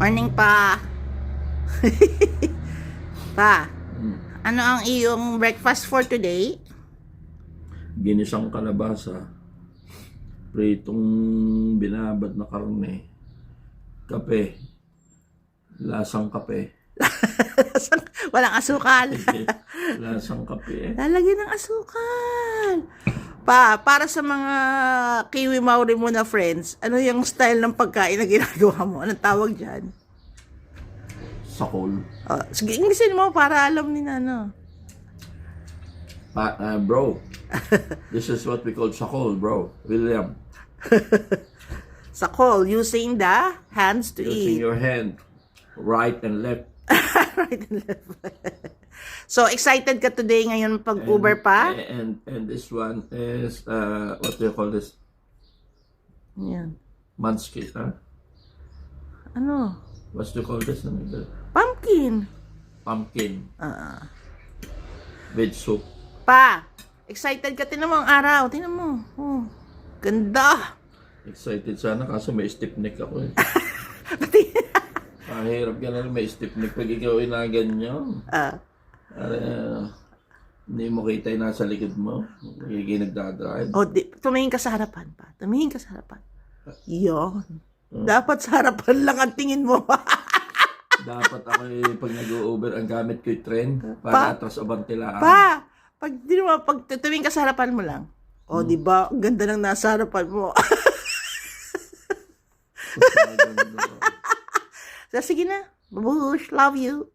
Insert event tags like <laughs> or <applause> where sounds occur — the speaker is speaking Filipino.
Morning pa. <laughs> pa, Mm. ano ang iyong breakfast for today? Ginisang kalabasa. Pritong binabad na karne. Kape. Lasang kape. Walang asukal. <laughs> Lasang kape. Lalagyan ng asukal. Pa, para sa mga Kiwi Maori mo na friends, ano yung style ng pagkain na ginagawa mo? Anong tawag dyan? Sakol. Oh, sige, Inglesin mo para alam ni ano. Pa, uh, bro. <laughs> This is what we call sakol, bro. William. <laughs> Sa call, using the hands to Using eat. your hand. Right and left. <laughs> right and left. So, excited ka today ngayon pag Uber pa? And, and this one is, uh, what do you call this? Yan. Munchkin, huh? Ano? What do you call this? Pumpkin. Pumpkin. Ah. Veg soup. Pa, excited ka. Tinan mo ang araw. Tinan mo. Oh, ganda. Excited sana kaso may stiff neck ako eh. <laughs> Pati, Mahirap ka na rin may stiff neck pag ikaw ay na ganyan. ah, Para, uh, hindi mo kita yung nasa likod mo. Magiging nagdadrive. oh, di, tumingin ka sa harapan pa. Tumingin ka sa harapan. Yon. Dapat sa harapan lang ang tingin mo. <laughs> Dapat ako eh, pag nag-Uber, ang gamit ko yung train Pa- para atras abantilaan. pa, pag, di mo, pag tumingin ka sa harapan mo lang. Oh, di ba? Ang ganda ng nasa harapan mo. so, <laughs> sige na. Babush. Love you.